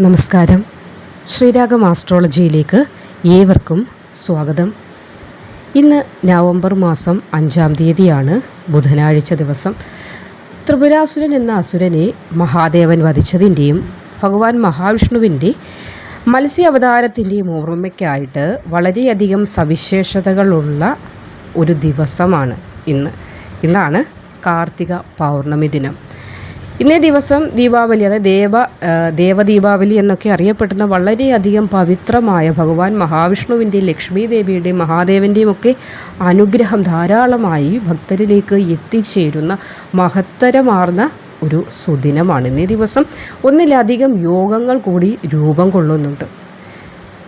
നമസ്കാരം. ശ്രീരാഗം ആസ്ട്രോളജിയിലേക്ക് ഏവർക്കും സ്വാഗതം. ഇന്ന് നവംബർ മാസം അഞ്ചാം തീയതിയാണ് ബുധനാഴ്ച ദിവസം. ത്രിപുരാസുരൻ എന്ന അസുരനെ മഹാദേവൻ വധിച്ചതിന്റെയും ഭഗവാൻ മഹാവിഷ്ണുവിന്റെ മത്സ്യ അവതാരത്തിന്റെയും ഓർമ്മയ്ക്കായിട്ട് വളരെയധികം സവിശേഷതകളുള്ള ഒരു ദിവസമാണ് ഇന്ന്. ഇന്നാണ് കാർത്തിക പൗർണമി ദിനം. ഇന്നേ ദിവസം ദീപാവലി അതായത് ദേവ ദേവദീപാവലി എന്നൊക്കെ അറിയപ്പെടുന്ന വളരെയധികം പവിത്രമായ ഭഗവാൻ മഹാവിഷ്ണുവിന്റെയും ലക്ഷ്മി ദേവിയുടെയും മഹാദേവന്റെയും ഒക്കെ അനുഗ്രഹം ധാരാളമായി ഭക്തരിലേക്ക് എത്തിച്ചേരുന്ന മഹത്തരമാർന്ന ഒരു സുദിനമാണ്. ഇന്നേ ദിവസം ഒന്നിലധികം യോഗങ്ങൾ കൂടി രൂപം കൊള്ളുന്നുണ്ട്.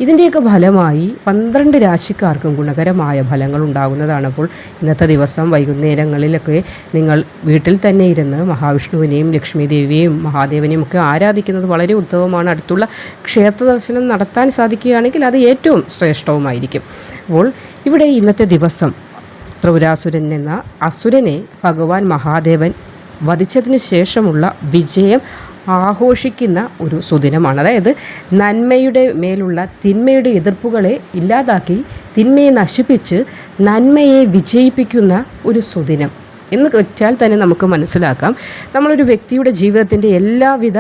ഇതിന്റെയൊക്കെ ഫലമായി പന്ത്രണ്ട് രാശിക്കാർക്കും ഗുണകരമായ ഫലങ്ങൾ ഉണ്ടാകുന്നതാണ് അപ്പോൾ ഇന്നത്തെ ദിവസം വൈകുന്നേരങ്ങളിലൊക്കെ നിങ്ങൾ വീട്ടിൽ തന്നെ ഇരുന്ന് മഹാവിഷ്ണുവിനെയും ലക്ഷ്മി ദേവിയെയും മഹാദേവനെയും ഒക്കെ ആരാധിക്കുന്നത് വളരെ ഉത്തമമാണ്. അടുത്തുള്ള ക്ഷേത്ര ദർശനം നടത്താൻ സാധിക്കുകയാണെങ്കിൽ അത് ഏറ്റവും ശ്രേഷ്ഠവുമായിരിക്കും. അപ്പോൾ ഇവിടെ ഇന്നത്തെ ദിവസം ത്രിപുരാസുരൻ എന്ന അസുരനെ ഭഗവാൻ മഹാദേവൻ വധിച്ചതിന് ശേഷമുള്ള വിജയം ആഘോഷിക്കുന്ന ഒരു സുദിനമാണ്. അതായത് നന്മയുടെ മേലുള്ള തിന്മയുടെ എതിർപ്പുകളെ ഇല്ലാതാക്കി തിന്മയെ നശിപ്പിച്ച് നന്മയെ വിജയിപ്പിക്കുന്ന ഒരു സുദിനം എന്ന് വെച്ചാൽ തന്നെ നമുക്ക് മനസ്സിലാക്കാം. നമ്മളൊരു വ്യക്തിയുടെ ജീവിതത്തിന്റെ എല്ലാവിധ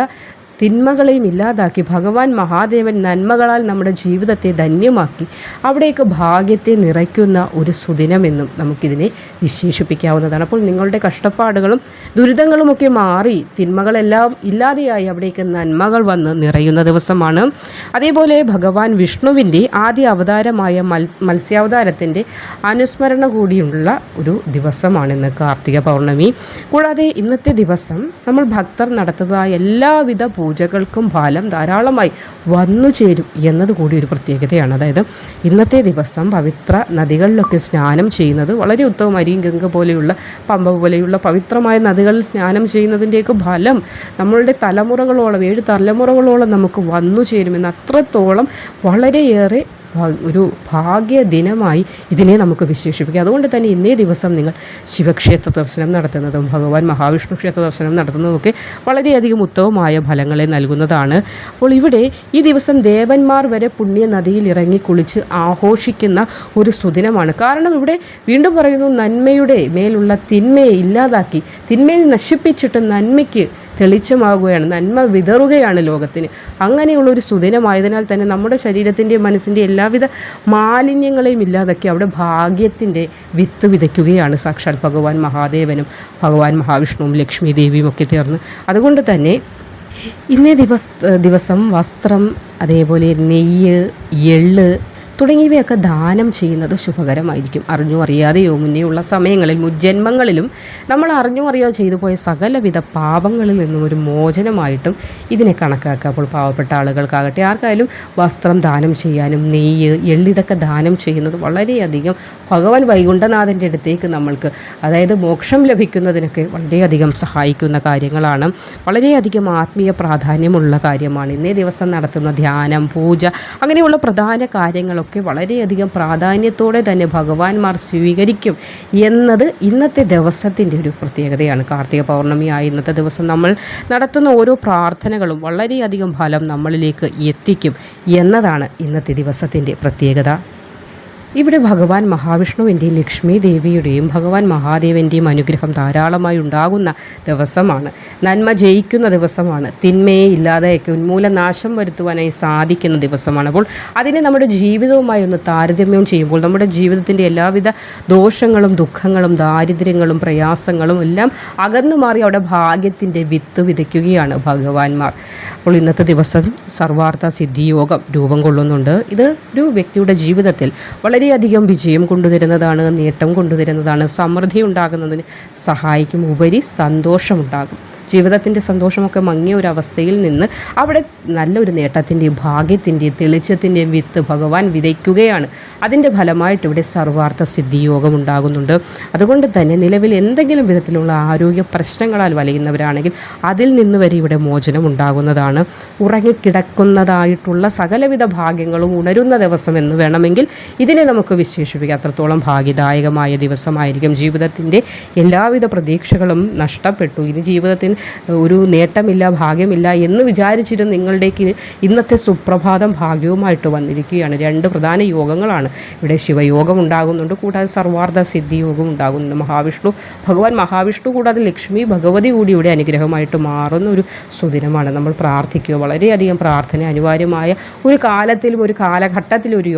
തിന്മകളെയും ഇല്ലാതാക്കി. ഭഗവാൻ മഹാദേവൻ നന്മകളാൽ നമ്മുടെ ജീവിതത്തെ ധന്യമാക്കി. അവിടേക്ക് ഭാഗ്യത്തെ നിറയ്ക്കുന്ന ഒരു സുദിനമെന്നും നമുക്കിതിനെ വിശേഷിപ്പിക്കാവുന്നതാണ്. അപ്പോൾ നിങ്ങളുടെ കഷ്ടപ്പാടുകളും ദുരിതങ്ങളുമൊക്കെ മാറി തിന്മകളെല്ലാം ഇല്ലാതെയായി അവിടേക്ക് നന്മകൾ വന്ന് നിറയുന്ന ദിവസമാണ്. അതേപോലെ ഭഗവാൻ വിഷ്ണുവിന്റെ ആദ്യ അവതാരമായ മൽ മത്സ്യാവതാരത്തിന്റെ അനുസ്മരണ കൂടിയുള്ള ഒരു ദിവസമാണിന്ന് കാർത്തിക പൗർണമി. കൂടാതെ ഇന്നത്തെ ദിവസം നമ്മൾ ഭക്തർ നടത്തുന്നതായ എല്ലാവിധ പൂജകൾക്കും ഫലം ധാരാളമായി വന്നു ചേരും എന്നതുകൂടി ഒരു പ്രത്യേകതയാണ്. അതായത് ഇന്നത്തെ ദിവസം പവിത്ര നദികളിലൊക്കെ സ്നാനം ചെയ്യുന്നത് വളരെ ഉത്തമം അരിയും ഗംഗ പോലെയുള്ള പമ്പ പോലെയുള്ള പവിത്രമായ നദികളിൽ സ്നാനം ചെയ്യുന്നതിന്റെയൊക്കെ ഫലം നമ്മളുടെ തലമുറകളോളം ഏഴ് തലമുറകളോളം നമുക്ക് വന്നു ചേരുമെന്ന് അത്രത്തോളം വളരെയേറെ ഒരു ഭാഗ്യ ദിനമായി ഇതിനെ നമുക്ക് വിശേഷിപ്പിക്കാം. അതുകൊണ്ട് തന്നെ ഇന്നേ ദിവസം നിങ്ങൾ ശിവക്ഷേത്ര ദർശനം നടത്തുന്നതും ഭഗവാൻ മഹാവിഷ്ണു ക്ഷേത്ര ദർശനം നടത്തുന്നതുമൊക്കെ വളരെയധികം ഉത്തമമായ ഫലങ്ങളെ നൽകുന്നതാണ്. അപ്പോൾ ഇവിടെ ഈ ദിവസം ദേവന്മാർ വരെ പുണ്യ നദിയിൽ ഇറങ്ങി കുളിച്ച് ആഘോഷിക്കുന്ന ഒരു സുദിനമാണ്. കാരണം ഇവിടെ വീണ്ടും പറയുന്നു നന്മയുടെ മേലുള്ള തിന്മയെ ഇല്ലാതാക്കി തിന്മയെ നശിപ്പിച്ചിട്ട് നന്മയ്ക്ക് തെളിച്ചമാകുകയാണ്. നന്മ വിതറുകയാണ് ലോകത്തിന്. അങ്ങനെയുള്ളൊരു സുദിനമായതിനാൽ തന്നെ നമ്മുടെ ശരീരത്തിന്റെ മനസ്സിന്റെ എല്ലാവിധ മാലിന്യങ്ങളെയും ഇല്ലാതാക്കി അവിടെ ഭാഗ്യത്തിന്റെ വിത്ത് വിതയ്ക്കുകയാണ് സാക്ഷാൽ ഭഗവാൻ മഹാദേവനും ഭഗവാൻ മഹാവിഷ്ണുവും ലക്ഷ്മി ദേവിയും ഒക്കെ തീർന്ന് അതുകൊണ്ട് തന്നെ ഇന്നേ ദിവസ ദിവസം വസ്ത്രം അതേപോലെ നെയ്യ് എള്ള് തുടങ്ങിയവയൊക്കെ ദാനം ചെയ്യുന്നത് ശുഭകരമായിരിക്കും. അറിഞ്ഞോ അറിയാതെയോ മുന്നേയുള്ള സമയങ്ങളിൽ മുജ്ജന്മങ്ങളിലും നമ്മൾ അറിഞ്ഞോ അറിയാതെ ചെയ്തു പോയ സകലവിധ പാപങ്ങളിൽ നിന്നും ഒരു മോചനമായിട്ടും ഇതിനെ കണക്കാക്കുക. അപ്പോൾ പാവപ്പെട്ട ആളുകൾക്കാകട്ടെ ആർക്കായാലും വസ്ത്രം ദാനം ചെയ്യാനും നെയ്യ് എള്ളിതൊക്കെ ദാനം ചെയ്യുന്നത് വളരെയധികം ഭഗവാൻ വൈകുണ്ഠനാഥന്റെ അടുത്തേക്ക് നമ്മൾക്ക് അതായത് മോക്ഷം ലഭിക്കുന്നതിനൊക്കെ വളരെയധികം സഹായിക്കുന്ന കാര്യങ്ങളാണ്. വളരെയധികം ആത്മീയ പ്രാധാന്യമുള്ള കാര്യമാണ്. ഇന്നേ ദിവസം നടത്തുന്ന ധ്യാനം പൂജ അങ്ങനെയുള്ള പ്രധാന കാര്യങ്ങളൊക്കെ വളരെയധികം പ്രാധാന്യത്തോടെ തന്നെ ഭഗവാന്മാർ സ്വീകരിക്കും എന്നത് ഇന്നത്തെ ദിവസത്തിന്റെ ഒരു പ്രത്യേകതയാണ്. കാർത്തിക പൗർണമിയായ ഇന്നത്തെ ദിവസം നമ്മൾ നടത്തുന്ന ഓരോ പ്രാർത്ഥനകളും വളരെയധികം ഫലം നമ്മളിലേക്ക് എത്തിക്കും എന്നതാണ് ഇന്നത്തെ ദിവസത്തിന്റെ പ്രത്യേകത. ഇവിടെ ഭഗവാൻ മഹാവിഷ്ണുവിന്റെയും ലക്ഷ്മി ദേവിയുടെയും ഭഗവാൻ മഹാദേവന്റെയും അനുഗ്രഹം ധാരാളമായി ഉണ്ടാകുന്ന ദിവസമാണ്. നന്മ ജയിക്കുന്ന ദിവസമാണ്. തിന്മയെ ഇല്ലാതെയൊക്കെ ഉന്മൂലനാശം വരുത്തുവാനായി സാധിക്കുന്ന ദിവസമാണ്. അപ്പോൾ അതിനെ നമ്മുടെ ജീവിതവുമായി ഒന്ന് താരതമ്യം ചെയ്യുമ്പോൾ നമ്മുടെ ജീവിതത്തിന്റെ എല്ലാവിധ ദോഷങ്ങളും ദുഃഖങ്ങളും ദാരിദ്ര്യങ്ങളും പ്രയാസങ്ങളും എല്ലാം അകന്നു മാറി അവിടെ ഭാഗ്യത്തിന്റെ വിത്ത് വിതയ്ക്കുകയാണ് ഭഗവാൻമാർ അപ്പോൾ ഇന്നത്തെ ദിവസം സർവാർത്ഥ സിദ്ധിയോഗം രൂപം കൊള്ളുന്നുണ്ട്. ഇത് ഒരു വ്യക്തിയുടെ ജീവിതത്തിൽ വളരെയധികം വിജയം കൊണ്ടുവരുന്നതാണ് നേട്ടം കൊണ്ടുവരുന്നതാണ് സമൃദ്ധി ഉണ്ടാകുന്നതിന് സഹായിക്കും ഉപരി സന്തോഷമുണ്ടാകും. ജീവിതത്തിന്റെ സന്തോഷമൊക്കെ മങ്ങിയ ഒരു അവസ്ഥയിൽ നിന്ന് അവിടെ നല്ലൊരു നേട്ടത്തിന്റെയും ഭാഗ്യത്തിന്റെയും തെളിച്ചത്തിന്റെയും വിത്ത് ഭഗവാൻ വിതയ്ക്കുകയാണ്. അതിന്റെ ഫലമായിട്ട് ഇവിടെ സർവാർത്ഥ സിദ്ധിയോഗം ഉണ്ടാകുന്നുണ്ട്. അതുകൊണ്ട് തന്നെ നിലവിൽ എന്തെങ്കിലും വിധത്തിലുള്ള ആരോഗ്യ പ്രശ്നങ്ങളാൽ വലയുന്നവരാണെങ്കിൽ അതിൽ നിന്ന് വരെ ഇവിടെ മോചനം ഉണ്ടാകുന്നതാണ്. ഉറങ്ങിക്കിടക്കുന്നതായിട്ടുള്ള സകലവിധ ഭാഗ്യങ്ങളും ഉണരുന്ന ദിവസം എന്ന് വേണമെങ്കിൽ ഇതിനെ നമുക്ക് വിശേഷിപ്പിക്കാം. അത്രത്തോളം ഭാഗ്യദായകമായ ദിവസമായിരിക്കും. ജീവിതത്തിന്റെ എല്ലാവിധ പ്രതീക്ഷകളും നഷ്ടപ്പെട്ടു. ഇനി ജീവിതത്തിന് ഒരു നേട്ടമില്ല ഭാഗ്യമില്ല എന്ന് വിചാരിച്ചിരുന്ന നിങ്ങളുടേക്ക് ഇന്നത്തെ സുപ്രഭാതം ഭാഗ്യവുമായിട്ട് വന്നിരിക്കുകയാണ്. രണ്ട് പ്രധാന യോഗങ്ങളാണ്. ഇവിടെ ശിവയോഗം ഉണ്ടാകുന്നുണ്ട്. കൂടാതെ സർവാർദ്ധ സിദ്ധി യോഗം ഉണ്ടാകുന്നുണ്ട്. മഹാവിഷ്ണു ഭഗവാൻ മഹാവിഷ്ണു കൂടാതെ ലക്ഷ്മി ഭഗവതി കൂടി ഇവിടെ അനുഗ്രഹമായിട്ട് മാറുന്ന ഒരു സുദിനമാണ്. നമ്മൾ പ്രാർത്ഥിക്കുക. വളരെയധികം പ്രാർത്ഥന അനിവാര്യമായ ഒരു കാലത്തിലും ഒരു കാലഘട്ടത്തിലും ഒരു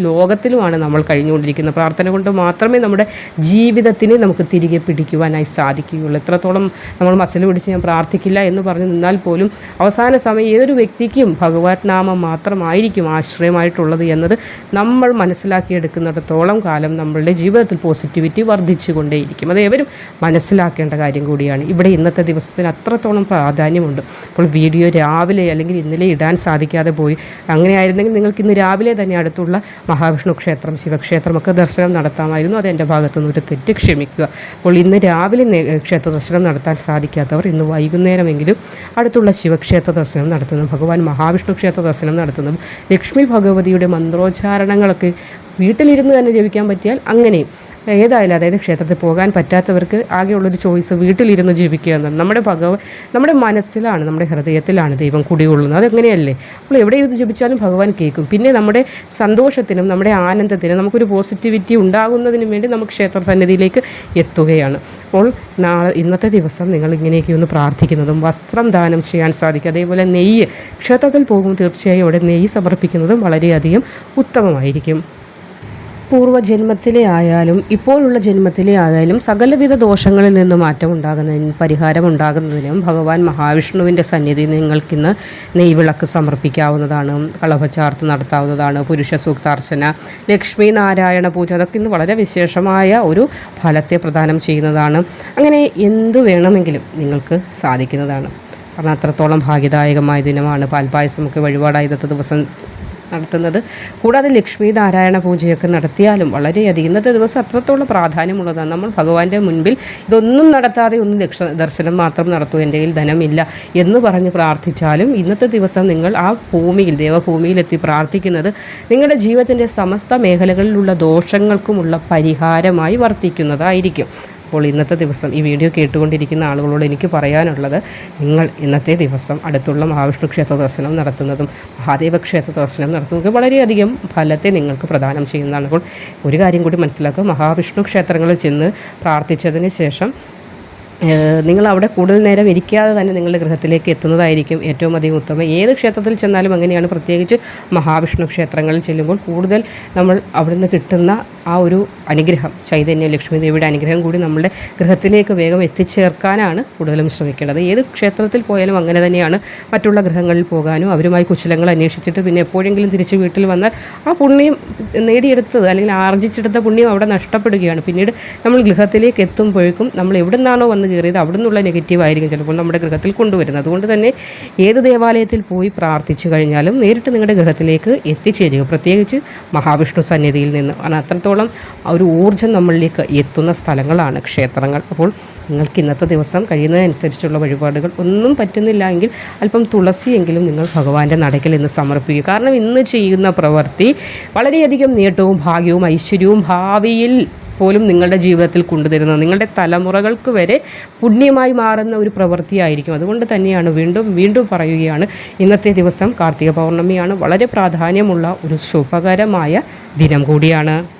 ലോകത്തിലുമാണ് നമ്മൾ കഴിഞ്ഞുകൊണ്ടിരിക്കുന്നത്. പ്രാർത്ഥന കൊണ്ട് മാത്രമേ നമ്മുടെ ജീവിതത്തിനെ നമുക്ക് തിരികെ പിടിക്കുവാനായി സാധിക്കുകയുള്ളൂ. എത്രത്തോളം നമ്മൾ മസിൽ പിടിച്ച് ഞാൻ പ്രാർത്ഥിക്കില്ല എന്ന് പറഞ്ഞു നിന്നാൽ പോലും അവസാന സമയം ഏതൊരു വ്യക്തിക്കും ഭഗവത് നാമം മാത്രമായിരിക്കും ആശ്രയമായിട്ടുള്ളത് എന്നത് നമ്മൾ മനസ്സിലാക്കിയെടുക്കുന്നിടത്തോളം കാലം നമ്മളുടെ ജീവിതത്തിൽ പോസിറ്റിവിറ്റി വർദ്ധിച്ചുകൊണ്ടേയിരിക്കും. അത് ഏവരും മനസ്സിലാക്കേണ്ട കാര്യം കൂടിയാണ്. ഇവിടെ ഇന്നത്തെ ദിവസത്തിന് അത്രത്തോളം പ്രാധാന്യമുണ്ട്. അപ്പോൾ വീഡിയോ രാവിലെ അല്ലെങ്കിൽ ഇന്നലെ ഇടാൻ സാധിക്കാതെ പോയി. അങ്ങനെ ആയിരുന്നെങ്കിൽ നിങ്ങൾക്ക് ഇന്ന് രാവിലെ തന്നെ അടുത്തുള്ള മഹാവിഷ്ണു ക്ഷേത്രം ശിവക്ഷേത്രമൊക്കെ ദർശനം നടത്താമായിരുന്നു. അത് എന്റെ ഭാഗത്തുനിന്ന് ഒരു തെറ്റ് ക്ഷമിക്കുക. അപ്പോൾ ഇന്ന് രാവിലെ ക്ഷേത്ര ദർശനം നടത്താൻ സാധിക്കാത്തവർ ഇന്ന് വൈകുന്നേരമെങ്കിലും അടുത്തുള്ള ശിവക്ഷേത്ര ദർശനം നടത്തുന്നു. ഭഗവാൻ മഹാവിഷ്ണു ക്ഷേത്ര ദർശനം നടത്തുന്നതും ലക്ഷ്മി ഭഗവതിയുടെ മന്ത്രോച്ചാരണങ്ങളൊക്കെ വീട്ടിലിരുന്ന് തന്നെ ജപിക്കാൻ പറ്റിയാൽ അങ്ങനെയും ഏതായാലും അതായത് ക്ഷേത്രത്തിൽ പോകാൻ പറ്റാത്തവർക്ക് ആകെയുള്ളൊരു ചോയ്സ് വീട്ടിലിരുന്ന് ജീവിക്കുക എന്നാണ് നമ്മുടെ ഭഗവ നമ്മുടെ മനസ്സിലാണ് നമ്മുടെ ഹൃദയത്തിലാണ് ദൈവം കുടികൊള്ളുന്നത്. അതെങ്ങനെയല്ലേ? അപ്പോൾ എവിടെ ഇരുന്ന് ജപിച്ചാലും ഭഗവാൻ കേൾക്കും. പിന്നെ നമ്മുടെ സന്തോഷത്തിനും നമ്മുടെ ആനന്ദത്തിനും നമുക്കൊരു പോസിറ്റിവിറ്റി ഉണ്ടാകുന്നതിനും വേണ്ടി നമുക്ക് ക്ഷേത്ര സന്നിധിയിലേക്ക് എത്തുകയാണ്. അപ്പോൾ നാളെ ഇന്നത്തെ ദിവസം നിങ്ങൾ ഇങ്ങനെയൊക്കെ ഒന്ന് പ്രാർത്ഥിക്കുന്നതും വസ്ത്രം ദാനം ചെയ്യാൻ സാധിക്കും. അതേപോലെ നെയ്യ് ക്ഷേത്രത്തിൽ പോകുമ്പോൾ തീർച്ചയായും അവിടെ നെയ്യ് സമർപ്പിക്കുന്നതും വളരെയധികം ഉത്തമമായിരിക്കും. പൂർവജന്മത്തിലെ ആയാലും ഇപ്പോഴുള്ള ജന്മത്തിലെ ആയാലും സകലവിധ ദോഷങ്ങളിൽ നിന്ന് മാറ്റം ഉണ്ടാകുന്നതിനും പരിഹാരം ഉണ്ടാകുന്നതിനും ഭഗവാൻ മഹാവിഷ്ണുവിന്റെ സന്നിധി നിങ്ങൾക്കിന്ന് നെയ്വിളക്ക് സമർപ്പിക്കാവുന്നതാണ് കളഭചാർത്ത് നടത്താവുന്നതാണ് പുരുഷ സൂക്താർച്ചന ലക്ഷ്മി നാരായണ പൂജ അതൊക്കെ ഇന്ന് വളരെ വിശേഷമായ ഒരു ഫലത്തെ പ്രദാനം ചെയ്യുന്നതാണ്. അങ്ങനെ എന്തു വേണമെങ്കിലും നിങ്ങൾക്ക് സാധിക്കുന്നതാണ്. കാരണം അത്രത്തോളം ഭാഗ്യദായകമായ ദിനമാണ്. പാൽപ്പായസമൊക്കെ വഴിപാടായി ഇന്നത്തെ ദിവസം നടത്തുന്നത്. കൂടാതെ ലക്ഷ്മി നാരായണ പൂജയൊക്കെ നടത്തിയാലും വളരെയധികം ഇന്നത്തെ ദിവസം അത്രത്തോളം പ്രാധാന്യമുള്ളതാണ്. നമ്മൾ ഭഗവാന്റെ മുൻപിൽ ഇതൊന്നും നടത്താതെ ഒന്ന് ലക്ഷ ദർശനം മാത്രം നടത്തൂ എന്റെ കയ്യിൽ ധനമില്ല എന്ന് പറഞ്ഞ് പ്രാർത്ഥിച്ചാലും ഇന്നത്തെ ദിവസം നിങ്ങൾ ആ ഭൂമിയിൽ ദേവഭൂമിയിലെത്തി പ്രാർത്ഥിക്കുന്നത് നിങ്ങളുടെ ജീവിതത്തിന്റെ സമസ്ത മേഖലകളിലുള്ള ദോഷങ്ങൾക്കുമുള്ള പരിഹാരമായി വർത്തിക്കുന്നതായിരിക്കും. അപ്പോൾ ഇന്നത്തെ ദിവസം ഈ വീഡിയോ കേട്ടുകൊണ്ടിരിക്കുന്ന ആളുകളോട് എനിക്ക് പറയാനുള്ളത് നിങ്ങൾ ഇന്നത്തെ ദിവസം അടുത്തുള്ള മഹാവിഷ്ണു ക്ഷേത്ര ദർശനം നടത്തുന്നതും മഹാദേവ ക്ഷേത്ര ദർശനം നടത്തുന്നതും വളരെയധികം ഫലത്തെ നിങ്ങൾക്ക് പ്രദാനം ചെയ്യുന്നതാണ്. അപ്പോൾ ഒരു കാര്യം കൂടി മനസ്സിലാക്കുക. മഹാവിഷ്ണു ക്ഷേത്രങ്ങളിൽ ചെന്ന് പ്രാർത്ഥിച്ചതിന് ശേഷം നിങ്ങൾ അവിടെ കൂടുതൽ നേരം ഇരിക്കാതെ തന്നെ നിങ്ങളുടെ ഗൃഹത്തിലേക്ക് എത്തുന്നതായിരിക്കും ഏറ്റവും അധികം ഉത്തമം. ഏത് ക്ഷേത്രത്തിൽ ചെന്നാലും അങ്ങനെയാണ്. പ്രത്യേകിച്ച് മഹാവിഷ്ണു ക്ഷേത്രങ്ങളിൽ ചെല്ലുമ്പോൾ കൂടുതൽ നമ്മൾ അവിടുന്ന് കിട്ടുന്ന ആ ഒരു അനുഗ്രഹം ചൈതന്യ ലക്ഷ്മി ദേവിയുടെ അനുഗ്രഹം കൂടി നമ്മുടെ ഗൃഹത്തിലേക്ക് വേഗം എത്തിച്ചേർക്കാനാണ് കൂടുതലും ശ്രമിക്കേണ്ടത്. ഏത് ക്ഷേത്രത്തിൽ പോയാലും അങ്ങനെ തന്നെയാണ് മറ്റുള്ള ഗ്രഹങ്ങളിൽ പോകാനും അവരുമായി കുശലങ്ങൾ അന്വേഷിച്ചിട്ട് പിന്നെ എപ്പോഴെങ്കിലും തിരിച്ച് വീട്ടിൽ വന്നാൽ ആ പുണ്യം നേടിയെടുത്തത് അല്ലെങ്കിൽ ആർജിച്ചെടുത്ത പുണ്യം അവിടെ നഷ്ടപ്പെടുകയാണ്. പിന്നീട് നമ്മൾ ഗൃഹത്തിലേക്ക് എത്തുമ്പോഴേക്കും നമ്മൾ എവിടെ നിന്നാണോ വന്ന് കയറിയത് അവിടെ നിന്നുള്ള നെഗറ്റീവ് ആയിരിക്കും ചിലപ്പോൾ നമ്മുടെ ഗൃഹത്തിൽ കൊണ്ടുവരുന്നത്. അതുകൊണ്ട് തന്നെ ഏത് ദേവാലയത്തിൽ പോയി പ്രാർത്ഥിച്ചു കഴിഞ്ഞാലും നേരിട്ട് നിങ്ങളുടെ ഗൃഹത്തിലേക്ക് എത്തിച്ചേരുക. പ്രത്യേകിച്ച് മഹാവിഷ്ണു സന്നിധിയിൽ നിന്ന്. അത്രത്തോളം ആ ഒരു ഊർജം നമ്മളിലേക്ക് എത്തുന്ന സ്ഥലങ്ങളാണ് ക്ഷേത്രങ്ങൾ. അപ്പോൾ നിങ്ങൾക്ക് ഇന്നത്തെ ദിവസം കഴിയുന്നതനുസരിച്ചുള്ള വഴിപാടുകൾ ഒന്നും പറ്റുന്നില്ല എങ്കിൽ അല്പം തുളസിയെങ്കിലും നിങ്ങൾ ഭഗവാന്റെ നടക്കിൽ ഇന്ന് സമർപ്പിക്കുക. കാരണം ഇന്ന് ചെയ്യുന്ന പ്രവൃത്തി വളരെയധികം നേട്ടവും ഭാഗ്യവും ഐശ്വര്യവും ഭാവിയിൽ പോലും നിങ്ങളുടെ ജീവിതത്തിൽ കൊണ്ടുതരുന്നത് നിങ്ങളുടെ തലമുറകൾക്ക് വരെ പുണ്യമായി മാറുന്ന ഒരു പ്രവൃത്തിയായിരിക്കും. അതുകൊണ്ട് തന്നെയാണ് വീണ്ടും വീണ്ടും പറയുകയാണ് ഇന്നത്തെ ദിവസം കാർത്തിക പൗർണമിയാണ് വളരെ പ്രാധാന്യമുള്ള ഒരു ശുഭകരമായ ദിനം കൂടിയാണ്.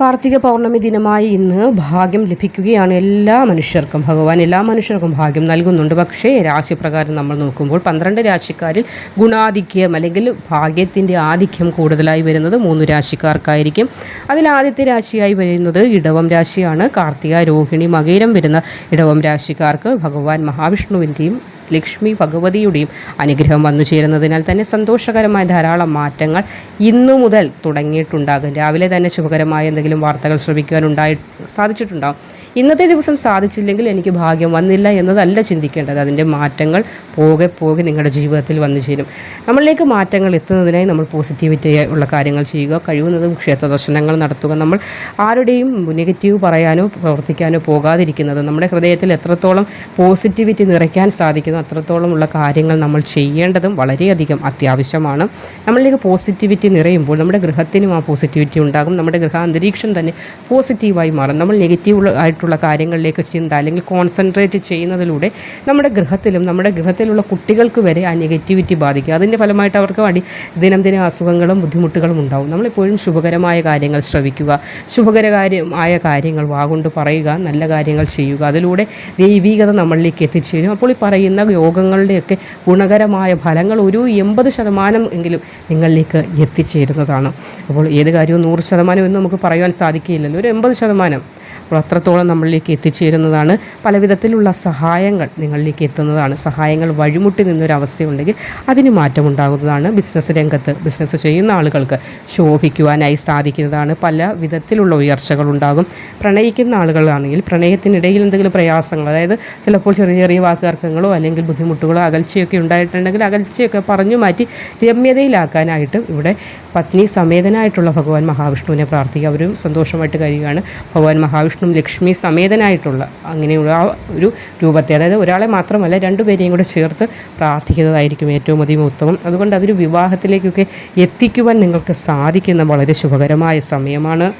കാർത്തിക പൗർണമി ദിനമായ ഇന്ന് ഭാഗ്യം ലഭിക്കുകയാണ് എല്ലാ മനുഷ്യർക്കും. ഭഗവാൻ എല്ലാ മനുഷ്യർക്കും ഭാഗ്യം നൽകുന്നുണ്ട്. പക്ഷേ രാശിപ്രകാരം നമ്മൾ നോക്കുമ്പോൾ പന്ത്രണ്ട് രാശിക്കാരിൽ ഗുണാധിക്യം അല്ലെങ്കിൽ ഭാഗ്യത്തിന്റെ ആധിക്യം കൂടുതലായി വരുന്നത് മൂന്ന് രാശിക്കാർക്കായിരിക്കും. അതിൽ ആദ്യത്തെ രാശിയായി വരുന്നത് ഇടവം രാശിയാണ്. കാർത്തിക രോഹിണി മകയിരം വരുന്ന ഇടവം രാശിക്കാർക്ക് ഭഗവാൻ മഹാവിഷ്ണുവിന്റെയും ലക്ഷ്മി ഭഗവതിയുടെയും അനുഗ്രഹം വന്നു ചേരുന്നതിനാൽ തന്നെ സന്തോഷകരമായ ധാരാളം മാറ്റങ്ങൾ ഇന്നു മുതൽ തുടങ്ങിയിട്ടുണ്ടാകും. രാവിലെ തന്നെ ശുഭകരമായ എന്തെങ്കിലും വാർത്തകൾ ശ്രമിക്കുവാനുണ്ടായി സാധിച്ചിട്ടുണ്ടാകും ഇന്നത്തെ ദിവസം സാധിച്ചില്ലെങ്കിൽ എനിക്ക് ഭാഗ്യം വന്നില്ല എന്നതല്ല ചിന്തിക്കേണ്ടത്. അതിന്റെ മാറ്റങ്ങൾ പോകെ പോകെ നിങ്ങളുടെ ജീവിതത്തിൽ വന്നു ചേരും. നമ്മളിലേക്ക് മാറ്റങ്ങൾ എത്തുന്നതിനായി നമ്മൾ പോസിറ്റിവിറ്റി ഉള്ള കാര്യങ്ങൾ ചെയ്യുക കഴിയുന്നതും ക്ഷേത്ര ദർശനങ്ങൾ നടത്തുക നമ്മൾ ആരുടെയും നെഗറ്റീവ് പറയാനോ പ്രവർത്തിക്കാനോ പോകാതിരിക്കുന്നത് നമ്മുടെ ഹൃദയത്തിൽ എത്രത്തോളം പോസിറ്റിവിറ്റി നിറയ്ക്കാൻ സാധിക്കുന്നു അത്രത്തോളമുള്ള കാര്യങ്ങൾ നമ്മൾ ചെയ്യേണ്ടതും വളരെയധികം അത്യാവശ്യമാണ്. നമ്മളിലേക്ക് പോസിറ്റിവിറ്റി നിറയുമ്പോൾ നമ്മുടെ ഗൃഹത്തിനും ആ പോസിറ്റിവിറ്റി ഉണ്ടാകും. നമ്മുടെ ഗൃഹ അന്തരീക്ഷം തന്നെ പോസിറ്റീവായി മാറും. നമ്മൾ നെഗറ്റീവ് ആയിട്ടുള്ള കാര്യങ്ങളിലേക്ക് ചിന്ത അല്ലെങ്കിൽ കോൺസെൻട്രേറ്റ് ചെയ്യുന്നതിലൂടെ നമ്മുടെ ഗൃഹത്തിലും നമ്മുടെ ഗൃഹത്തിലുള്ള കുട്ടികൾക്ക് വരെ ആ നെഗറ്റിവിറ്റി ബാധിക്കും. അതിന്റെ ഫലമായിട്ട് അവർക്ക് അടി ദിനം ദിനം അസുഖങ്ങളും ബുദ്ധിമുട്ടുകളും ഉണ്ടാവും. നമ്മളെപ്പോഴും ശുഭകരമായ കാര്യങ്ങൾ ശ്രവിക്കുക. ശുഭകരകാര്യമായ കാര്യങ്ങൾ വാഗൊണ്ട് പറയുക. നല്ല കാര്യങ്ങൾ ചെയ്യുക. അതിലൂടെ ദൈവീകത നമ്മളിലേക്ക് എത്തിച്ചേരും. അപ്പോൾ ഈ പറയുന്ന യോഗങ്ങളുടെയൊക്കെ ഗുണകരമായ ഫലങ്ങൾ ഒരു എൺപത് ശതമാനം എങ്കിലും നിങ്ങളിലേക്ക് എത്തിച്ചേരുന്നതാണ്. അപ്പോൾ ഏത് കാര്യവും നൂറ് ശതമാനം എന്ന് നമുക്ക് പറയാൻ സാധിക്കില്ലല്ലോ ഒരു എൺപത് ശതമാനം. അപ്പോൾ അത്രത്തോളം നമ്മളിലേക്ക് എത്തിച്ചേരുന്നതാണ്. പല വിധത്തിലുള്ള സഹായങ്ങൾ നിങ്ങളിലേക്ക് എത്തുന്നതാണ്. സഹായങ്ങൾ വഴിമുട്ടി നിന്നൊരവസ്ഥയുണ്ടെങ്കിൽ അതിന് മാറ്റമുണ്ടാകുന്നതാണ്. ബിസിനസ് രംഗത്ത് ബിസിനസ് ചെയ്യുന്ന ആളുകൾക്ക് ശോഭിക്കുവാനായി സാധിക്കുന്നതാണ്. പല വിധത്തിലുള്ള ഉയർച്ചകളുണ്ടാകും. പ്രണയിക്കുന്ന ആളുകളാണെങ്കിൽ പ്രണയത്തിനിടയിൽ എന്തെങ്കിലും പ്രയാസങ്ങൾ അതായത് ചിലപ്പോൾ ചെറിയ ചെറിയ വാക്കുതർക്കങ്ങളോ അല്ലെങ്കിൽ ബുദ്ധിമുട്ടുകളോ അകൽച്ചയൊക്കെ ഉണ്ടായിട്ടുണ്ടെങ്കിൽ അകൽച്ചയൊക്കെ പറഞ്ഞു മാറ്റി രമ്യതയിലാക്കാനായിട്ട് ഇവിടെ പത്നി സമേതനായിട്ടുള്ള ഭഗവാൻ മഹാവിഷ്ണുവിനെ പ്രാർത്ഥിക്കുക. അവരും സന്തോഷമായിട്ട് കഴിയുകയാണ്. ഭഗവാൻ മഹാവിഷ്ണു ലക്ഷ്മി സമേതനായിട്ടുള്ള അങ്ങനെയുള്ള ആ ഒരു രൂപത്തെ അതായത് ഒരാളെ മാത്രമല്ല രണ്ടുപേരെയും കൂടെ ചേർത്ത് പ്രാർത്ഥിക്കുന്നതായിരിക്കും ഏറ്റവും അധികം ഉത്തമം. അതുകൊണ്ട് അതൊരു വിവാഹത്തിലേക്കൊക്കെ എത്തിക്കുവാൻ നിങ്ങൾക്ക് സാധിക്കുന്ന വളരെ ശുഭകരമായ സമയമാണ്.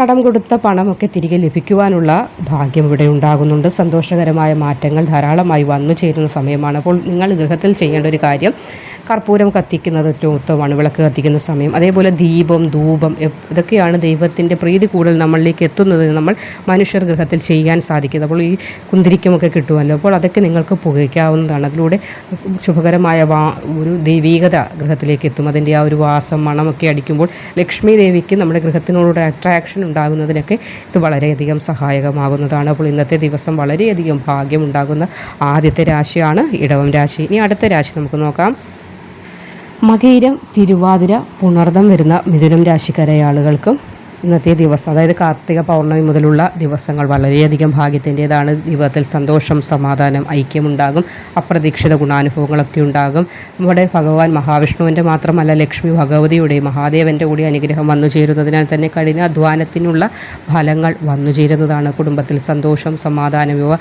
കടം കൊടുത്ത പണമൊക്കെ തിരികെ ലഭിക്കുവാനുള്ള ഭാഗ്യം ഇവിടെ ഉണ്ടാകുന്നുണ്ട്. സന്തോഷകരമായ മാറ്റങ്ങൾ ധാരാളമായി വന്നു ചേരുന്ന സമയമാണ്. അപ്പോൾ നിങ്ങൾ ഗൃഹത്തിൽ ചെയ്യേണ്ട ഒരു കാര്യം കർപ്പൂരം കത്തിക്കുന്നത് ഏറ്റവും ഉത്തമമാണ്. വിളക്ക് കത്തിക്കുന്ന സമയം. അതേപോലെ ദീപം ധൂപം ഇതൊക്കെയാണ് ദൈവത്തിന്റെ പ്രീതി കൂടുതൽ നമ്മളിലേക്ക് എത്തുന്നത് നമ്മൾ മനുഷ്യർ ഗൃഹത്തിൽ ചെയ്യാൻ സാധിക്കുന്നത്. അപ്പോൾ ഈ കുന്തിരിക്കമൊക്കെ കിട്ടുമല്ലോ. അപ്പോൾ അതൊക്കെ നിങ്ങൾക്ക് പുകയ്ക്കാവുന്നതാണ്. അതിലൂടെ ശുഭകരമായ വാ ഒരു ദൈവീകത ഗൃഹത്തിലേക്ക് എത്തും. അതിന്റെ ആ ഒരു വാസം മണമൊക്കെ അടിക്കുമ്പോൾ ലക്ഷ്മി ദേവിക്ക് നമ്മുടെ ഗൃഹത്തിനോട് അട്രാക്ഷൻ ഉണ്ടാകുന്നതിനൊക്കെ ഇത് വളരെയധികം സഹായകമാകുന്നതാണ്. അപ്പോൾ ഇന്നത്തെ ദിവസം വളരെയധികം ഭാഗ്യമുണ്ടാകുന്ന ആദ്യത്തെ രാശിയാണ് ഇടവം രാശി. ഇനി അടുത്ത രാശി നമുക്ക് നോക്കാം. മകയിരം തിരുവാതിര പുണർദം വരുന്ന മിഥുനം രാശിക്കാരായ ആളുകൾക്കും ഇന്നത്തെ ദിവസം അതായത് കാർത്തിക പൗർണമി മുതലുള്ള ദിവസങ്ങൾ വളരെയധികം ഭാഗ്യത്തിന്റേതാണ്. ജീവിതത്തിൽ സന്തോഷം സമാധാനം ഐക്യമുണ്ടാകും. അപ്രതീക്ഷിത ഗുണാനുഭവങ്ങളൊക്കെ ഉണ്ടാകും. നമ്മുടെ ഭഗവാൻ മഹാവിഷ്ണുവിന്റെ മാത്രമല്ല ലക്ഷ്മി ഭഗവതിയുടെ മഹാദേവന്റെ കൂടി അനുഗ്രഹം വന്നു ചേരുന്നതിനാൽ തന്നെ കഠിന അധ്വാനത്തിനുള്ള ഫലങ്ങൾ വന്നു ചേരുന്നതാണ്. കുടുംബത്തിൽ സന്തോഷം സമാധാനം ഇവ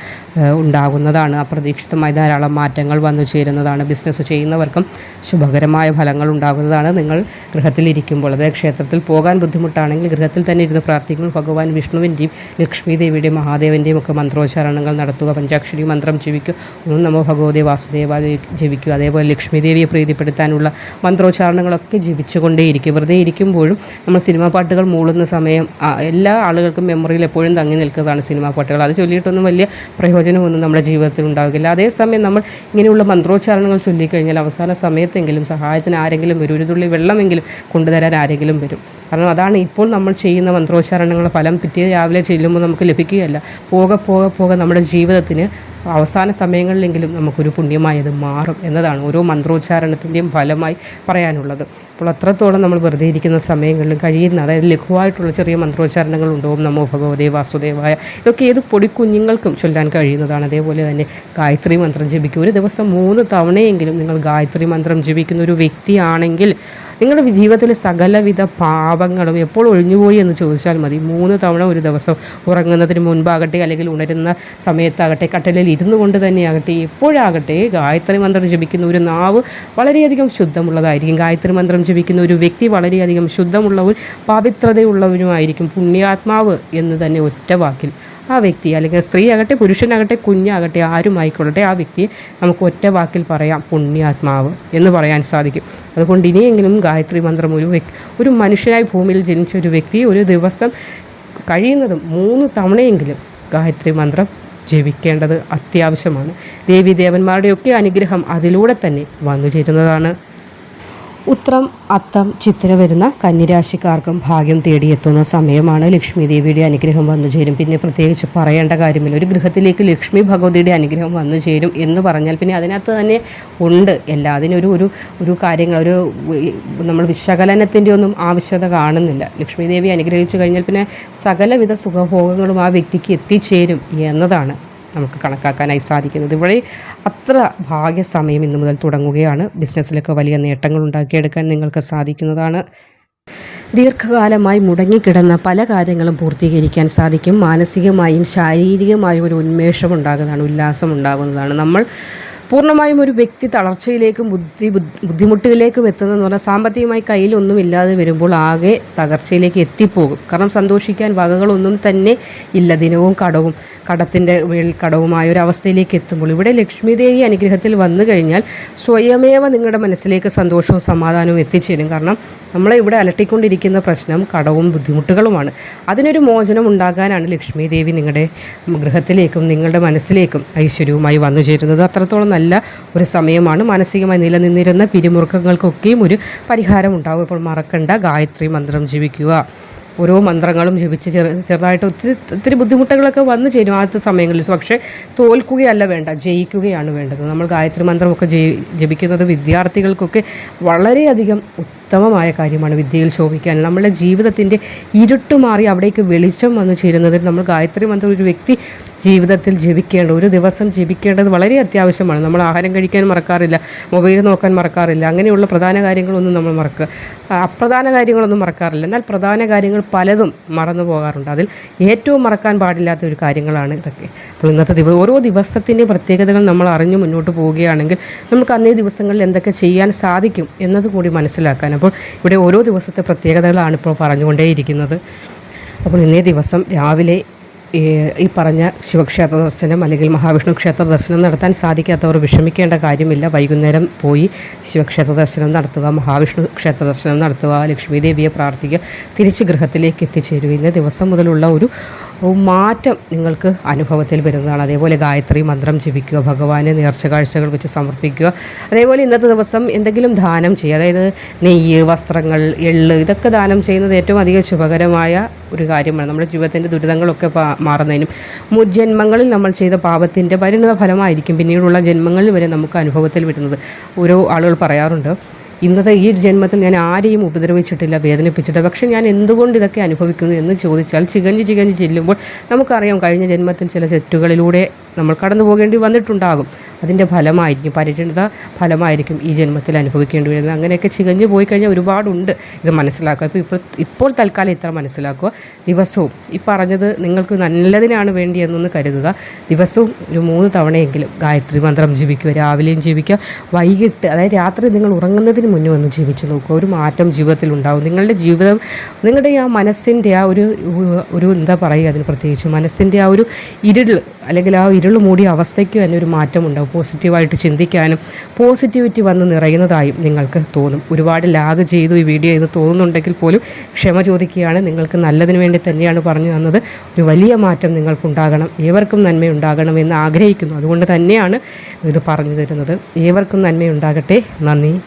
ഉണ്ടാകുന്നതാണ്. അപ്രതീക്ഷിതമായി ധാരാളം മാറ്റങ്ങൾ വന്നു ചേരുന്നതാണ്. ബിസിനസ് ചെയ്യുന്നവർക്കും ശുഭകരമായ ഫലങ്ങൾ ഉണ്ടാകുന്നതാണ്. നിങ്ങൾ ഗൃഹത്തിലിരിക്കുമ്പോൾ അതായത് ക്ഷേത്രത്തിൽ പോകാൻ ബുദ്ധിമുട്ടാണെങ്കിൽ ഗൃഹത്തിൽ തന്നെ ഇരുന്ന് പ്രാർത്ഥിക്കുമ്പോൾ ഭഗവാൻ വിഷ്ണുവിന്റെയും ലക്ഷ്മി ദേവിയുടെയും മഹാദേവന്റെയും ഒക്കെ മന്ത്രോച്ചാരണങ്ങൾ നടത്തുക. പഞ്ചാക്ഷരി മന്ത്രം ജപിക്കുക ഓം നമോ ഭഗവതേ വാസുദേവ ജപിക്കുക അതേപോലെ ലക്ഷ്മി ദേവിയെ പ്രീതിപ്പെടുത്താനുള്ള മന്ത്രോച്ചാരണങ്ങളൊക്കെ ജപിച്ചുകൊണ്ടേയിരിക്കും. വെറുതെ ഇരിക്കുമ്പോഴും നമ്മൾ സിനിമാ പാട്ടുകൾ മൂളുന്ന സമയം എല്ലാ ആളുകൾക്കും മെമ്മറിയിൽ എപ്പോഴും തങ്ങി നിൽക്കുന്നതാണ് സിനിമാ പാട്ടുകൾ. അത് ചൊല്ലിയിട്ടൊന്നും വലിയ പ്രയോജനമൊന്നും നമ്മുടെ ജീവിതത്തിൽ ഉണ്ടാകില്ല അതേസമയം നമ്മൾ ഇങ്ങനെയുള്ള മന്ത്രോച്ചാരണങ്ങൾ ചൊല്ലിക്കഴിഞ്ഞാൽ അവസാന സമയത്തെങ്കിലും സഹായത്തിന് ആരെങ്കിലും വരും. ഒരു തുള്ളി വെള്ളമെങ്കിലും കൊണ്ടുതരാൻ ആരെങ്കിലും വരും. കാരണം അതാണ് ഇപ്പോൾ നമ്മൾ ചെയ്യുന്ന മന്ത്രോച്ചാരണങ്ങളുടെ ഫലം പിറ്റേ രാവിലെ ചെല്ലുമ്പോൾ നമുക്ക് ലഭിക്കുകയല്ല. പോകെ പോകെ പോകെ നമ്മുടെ ജീവിതത്തിന് അവസാന സമയങ്ങളിലെങ്കിലും നമുക്കൊരു പുണ്യമായത് മാറും എന്നതാണ് ഓരോ മന്ത്രോച്ചാരണത്തിന്റെയും ഫലമായി പറയാനുള്ളത്. അപ്പോൾ അത്രത്തോളം നമ്മൾ വെറുതെ ഇരിക്കുന്ന സമയങ്ങളിലും കഴിയുന്ന അതായത് ലഘുവായിട്ടുള്ള ചെറിയ മന്ത്രോച്ചാരണങ്ങളുണ്ട് ഉണ്ടാവും നമോ ഭഗവതേ വാസുദേവായ. ഇതൊക്കെ ഏത് പൊടിക്കുഞ്ഞുങ്ങൾക്കും ചൊല്ലാൻ കഴിയുന്നതാണ്. അതേപോലെ തന്നെ ഗായത്രി മന്ത്രം ജപിക്കും. ഒരു ദിവസം മൂന്ന് തവണയെങ്കിലും നിങ്ങൾ ഗായത്രി മന്ത്രം ജപിക്കുന്ന ഒരു വ്യക്തിയാണെങ്കിൽ നിങ്ങളുടെ ജീവിതത്തിലെ സകലവിധ പാപങ്ങളും എപ്പോൾ ഒഴിഞ്ഞുപോയി എന്ന് ചോദിച്ചാൽ മതി. മൂന്ന് തവണ ഒരു ദിവസം ഉറങ്ങുന്നതിന് മുൻപാകട്ടെ അല്ലെങ്കിൽ ഉണരുന്ന സമയത്താകട്ടെ കട്ടലിൽ ഇരുന്നു കൊണ്ട് തന്നെയാകട്ടെ എപ്പോഴാകട്ടെ ഗായത്രി മന്ത്രം ജപിക്കുന്ന ഒരു നാവ് വളരെയധികം ശുദ്ധമുള്ളതായിരിക്കും. ഗായത്രി മന്ത്രം ജപിക്കുന്ന ഒരു വ്യക്തി വളരെയധികം ശുദ്ധമുള്ളവൻ പവിത്രതയുള്ളവനുമായിരിക്കും പുണ്യാത്മാവ് എന്ന് തന്നെ ഒറ്റ വാക്കിൽ ആ വ്യക്തി അല്ലെങ്കിൽ സ്ത്രീ ആകട്ടെ പുരുഷനാകട്ടെ കുഞ്ഞാകട്ടെ ആരുമായിക്കൊള്ളട്ടെ ആ വ്യക്തിയെ നമുക്ക് ഒറ്റ വാക്കിൽ പറയാം പുണ്യാത്മാവ് എന്ന് പറയാൻ സാധിക്കും. അതുകൊണ്ട് ഇനിയെങ്കിലും ഗായത്രി മന്ത്രം ഒരു ഒരു മനുഷ്യനായി ഭൂമിയിൽ ജനിച്ച ഒരു വ്യക്തി ഒരു ദിവസം കഴിയുന്നതും മൂന്ന് തവണയെങ്കിലും ഗായത്രി മന്ത്രം ജപിക്കേണ്ടത് അത്യാവശ്യമാണ്. ദേവി ദേവന്മാരുടെയൊക്കെ അനുഗ്രഹം അതിലൂടെ തന്നെ വന്നു ചേരുന്നതാണ് ഉത്രം അത്തം ചിത്തിര വരുന്ന കന്നിരാശിക്കാർക്കും ഭാഗ്യം തേടിയെത്തുന്ന സമയമാണ് ലക്ഷ്മി ദേവിയുടെ അനുഗ്രഹം വന്നു ചേരും. പിന്നെ പ്രത്യേകിച്ച് പറയേണ്ട കാര്യമില്ല. ഒരു ഗൃഹത്തിലേക്ക് ലക്ഷ്മി ഭഗവതിയുടെ അനുഗ്രഹം വന്നു ചേരും എന്ന് പറഞ്ഞാൽ പിന്നെ അതിനകത്ത് തന്നെ ഉണ്ട്. എല്ലാ അതിനൊരു ഒരു ഒരു കാര്യങ്ങൾ ഒരു നമ്മൾ വിശകലനത്തിന്റെ ഒന്നും ആവശ്യത കാണുന്നില്ല. ലക്ഷ്മി ദേവി അനുഗ്രഹിച്ചു കഴിഞ്ഞാൽ പിന്നെ സകലവിധ സുഖഭോഗങ്ങളും ആ വ്യക്തിക്ക് എത്തിച്ചേരും എന്നതാണ്. നമുക്ക് കണക്കാക്കാനായി സാധിക്കുന്നത്. ഇവിടെ അത്ര ഭാഗ്യസമയം ഇന്നു മുതൽ തുടങ്ങുകയാണ്. ബിസിനസ്സിലൊക്കെ വലിയ നേട്ടങ്ങൾ ഉണ്ടാക്കിയെടുക്കാൻ നിങ്ങൾക്ക് സാധിക്കുന്നതാണ്. ദീർഘകാലമായി മുടങ്ങിക്കിടന്ന പല കാര്യങ്ങളും പൂർത്തീകരിക്കാൻ സാധിക്കും. മാനസികമായും ശാരീരികമായും ഒരു ഉന്മേഷം ഉണ്ടാകുന്നതാണ് ഉല്ലാസം ഉണ്ടാകുന്നതാണ്. നമ്മൾ പൂർണമായും ഒരു വ്യക്തി തളർച്ചയിലേക്കും ബുദ്ധി ബുദ്ധി- ബുദ്ധിമുട്ടുകളിലേക്കും എത്തുന്നതെന്ന് പറഞ്ഞാൽ സാമ്പത്തികമായി കയ്യിലൊന്നും ഇല്ലാതെ വരുമ്പോൾ ആകെ തകർച്ചയിലേക്ക് എത്തിപ്പോകും. കാരണം സന്തോഷിക്കാൻ വകകളൊന്നും തന്നെ ഇല്ല. ദിനവും കടവും കടത്തിന്റെ മേൽ കടവുമായ ഒരു അവസ്ഥയിലേക്ക് എത്തുമ്പോൾ. ഇവിടെ ലക്ഷ്മിദേവി അനുഗ്രഹത്തിൽ വന്നു കഴിഞ്ഞാൽ സ്വയമേവ നിങ്ങളുടെ മനസ്സിലേക്ക് സന്തോഷവും സമാധാനവും എത്തിച്ചേരും. കാരണം നമ്മളെ ഇവിടെ അലട്ടിക്കൊണ്ടിരിക്കുന്ന പ്രശ്നം കടവും ബുദ്ധിമുട്ടുകളുമാണ്. അതിനൊരു മോചനം ഉണ്ടാകാനാണ് ലക്ഷ്മി ദേവി നിങ്ങളുടെ ഗൃഹത്തിലേക്കും നിങ്ങളുടെ മനസ്സിലേക്കും ഐശ്വര്യവുമായി വന്നു ചേരുന്നത്. അത്രത്തോളം നല്ല ഒരു സമയമാണ്. മാനസികമായി നിലനിന്നിരുന്ന പിരിമുറുക്കങ്ങൾക്കൊക്കെയും ഒരു പരിഹാരം ഉണ്ടാകും ഇപ്പോൾ മറക്കണ്ട ഗായത്രി മന്ത്രം ജീവിക്കുക ഓരോ മന്ത്രങ്ങളും ജപിച്ച് ചെറു ചെറുതായിട്ട് ഒത്തിരി ഒത്തിരി ബുദ്ധിമുട്ടുകളൊക്കെ വന്നു ചേരും ആദ്യത്തെ സമയങ്ങളിൽ. പക്ഷേ തോൽക്കുകയല്ല വേണ്ട ജയിക്കുകയാണ് വേണ്ടത്. നമ്മൾ ഗായത്രി മന്ത്രമൊക്കെ ജയി ജപിക്കുന്നത് വിദ്യാർത്ഥികൾക്കൊക്കെ വളരെയധികം ഉത്തമമായ കാര്യമാണ് വിദ്യയിൽ ശോഭിക്കാൻ. നമ്മുടെ ജീവിതത്തിന്റെ ഇരുട്ട് മാറി അവിടേക്ക് വെളിച്ചം വന്നു ചേരുന്നതിൽ നമ്മൾ ഗായത്രി മന്ത്രം ഒരു വ്യക്തി ജീവിതത്തിൽ ജപിക്കേണ്ട ഒരു ദിവസം ജപിക്കേണ്ടത് വളരെ അത്യാവശ്യമാണ്. നമ്മൾ ആഹാരം കഴിക്കാൻ മറക്കാറില്ല മൊബൈൽ നോക്കാൻ മറക്കാറില്ല അങ്ങനെയുള്ള പ്രധാന കാര്യങ്ങളൊന്നും നമ്മൾ മറക്കുക അപ്രധാന കാര്യങ്ങളൊന്നും മറക്കാറില്ല. എന്നാൽ പ്രധാന കാര്യങ്ങൾ പലതും മറന്നു പോകാറുണ്ട്. അതിൽ ഏറ്റവും മറക്കാൻ പാടില്ലാത്ത ഒരു കാര്യങ്ങളാണ് ഇതൊക്കെ. അപ്പോൾ ഇന്നത്തെ ദിവസം ഓരോ ദിവസത്തിന്റെ പ്രത്യേകതകൾ നമ്മൾ അറിഞ്ഞ് മുന്നോട്ട് പോവുകയാണെങ്കിൽ നമുക്ക് അന്നേ ദിവസങ്ങളിൽ എന്തൊക്കെ ചെയ്യാൻ സാധിക്കും എന്നതുകൂടി മനസ്സിലാക്കാൻ അപ്പോൾ ഇവിടെ ഓരോ ദിവസത്തെ പ്രത്യേകതകളാണ് ഇപ്പോൾ പറഞ്ഞുകൊണ്ടേയിരിക്കുന്നത്. അപ്പോൾ ഇന്നേ ദിവസം രാവിലെ ഈ പറഞ്ഞ ശിവക്ഷേത്ര ദർശനം അല്ലെങ്കിൽ മഹാവിഷ്ണു ക്ഷേത്ര ദർശനം നടത്താൻ സാധിക്കാത്തവർ വിഷമിക്കേണ്ട കാര്യമില്ല. വൈകുന്നേരം പോയി ശിവക്ഷേത്ര ദർശനം നടത്തുക മഹാവിഷ്ണു ക്ഷേത്ര ദർശനം നടത്തുക ലക്ഷ്മി ദേവിയെ പ്രാർത്ഥിക്കുക തിരിച്ച് ഗൃഹത്തിലേക്ക് എത്തിച്ചേരുക. ഇന്ന ദിവസം മുതലുള്ള ഒരു മാറ്റം നിങ്ങൾക്ക് അനുഭവത്തിൽ വരുന്നതാണ്. അതേപോലെ ഗായത്രി മന്ത്രം ജപിക്കുക ഭഗവാന് നേർച്ച കാഴ്ചകൾ വെച്ച് സമർപ്പിക്കുക. അതേപോലെ ഇന്നത്തെ ദിവസം എന്തെങ്കിലും ദാനം ചെയ്യുക. അതായത് നെയ്യ് വസ്ത്രങ്ങൾ എള്ള് ഇതൊക്കെ ദാനം ചെയ്യുന്നത് ഏറ്റവും അധികം ശുഭകരമായ ഒരു കാര്യമാണ്. നമ്മുടെ ജീവിതത്തിന്റെ ദുരിതങ്ങളൊക്കെ മാറുന്നതിനും മുജന്മങ്ങളിൽ നമ്മൾ ചെയ്ത പാപത്തിന്റെ പരിണിത ഫലമായിരിക്കും പിന്നീടുള്ള ജന്മങ്ങളിൽ വരെ നമുക്ക് അനുഭവത്തിൽ വരുന്നത്. ഓരോ ആളുകൾ പറയാറുണ്ട് ഇന്നത്തെ ഈ ജന്മത്തിൽ ഞാൻ ആരെയും ഉപദ്രവിച്ചിട്ടില്ല വേദനിപ്പിച്ചിട്ടില്ല. പക്ഷേ ഞാൻ എന്തുകൊണ്ട് ഇതൊക്കെ അനുഭവിക്കുന്നു എന്ന് ചോദിച്ചാൽ ചികഞ്ഞ് ചികഞ്ഞ് ചെല്ലുമ്പോൾ നമുക്കറിയാം കഴിഞ്ഞ ജന്മത്തിൽ ചില തെറ്റുകളിലൂടെ നമ്മൾ കടന്നു പോകേണ്ടി വന്നിട്ടുണ്ടാകും. അതിന്റെ ഫലമായിരിക്കും പരിണിത ഫലമായിരിക്കും ഈ ജന്മത്തിൽ അനുഭവിക്കേണ്ടി വരുന്നത്. അങ്ങനെയൊക്കെ ചികഞ്ഞ് പോയി കഴിഞ്ഞാൽ ഒരുപാടുണ്ട്. ഇത് മനസ്സിലാക്കുക. ഇപ്പോൾ ഇപ്പോൾ ഇപ്പോൾ തൽക്കാലം ഇത്ര മനസ്സിലാക്കുക. ദിവസവും ഈ പറഞ്ഞത് നിങ്ങൾക്ക് നല്ലതിനാണ് വേണ്ടി എന്നൊന്ന് കരുതുക. ദിവസവും ഒരു മൂന്ന് തവണയെങ്കിലും ഗായത്രി മന്ത്രം ജീവിക്കുക രാവിലെയും ജീവിക്കുക വൈകിട്ട് അതായത് രാത്രി നിങ്ങൾ ഉറങ്ങുന്നതിന് മുന്നേ ഒന്ന് ജീവിച്ച്. നോക്കുക ഒരു മാറ്റം ജീവിതത്തിൽ ഉണ്ടാവും. നിങ്ങളുടെ ജീവിതം നിങ്ങളുടെ ആ മനസ്സിന്റെ ആ ഒരു ഒരു എന്താ പറയുക അതിന് പ്രത്യേകിച്ച്? മനസ്സിന്റെ ആ ഒരു ഇരുൾ അല്ലെങ്കിൽ ആ ഇരുൾ മൂടിയ അവസ്ഥയ്ക്ക് തന്നെ ഒരു മാറ്റം ഉണ്ടാവും. പോസിറ്റീവായിട്ട് ചിന്തിക്കാനും പോസിറ്റിവിറ്റി വന്ന് നിറയുന്നതായും നിങ്ങൾക്ക് തോന്നും. ഒരുപാട് ലാഗ് ചെയ്തു ഈ വീഡിയോ എന്ന് തോന്നുന്നുണ്ടെങ്കിൽ പോലും ക്ഷമ ചോദിക്കുകയാണ്. നിങ്ങൾക്ക് നല്ലതിന് വേണ്ടി തന്നെയാണ് പറഞ്ഞു തന്നത്. ഒരു വലിയ മാറ്റം നിങ്ങൾക്കുണ്ടാകണം. ഏവർക്കും നന്മയുണ്ടാകണം എന്ന് ആഗ്രഹിക്കുന്നു. അതുകൊണ്ട് തന്നെയാണ് ഇത് പറഞ്ഞു തരുന്നത്. ഏവർക്കും നന്മയുണ്ടാകട്ടെ. നന്ദി.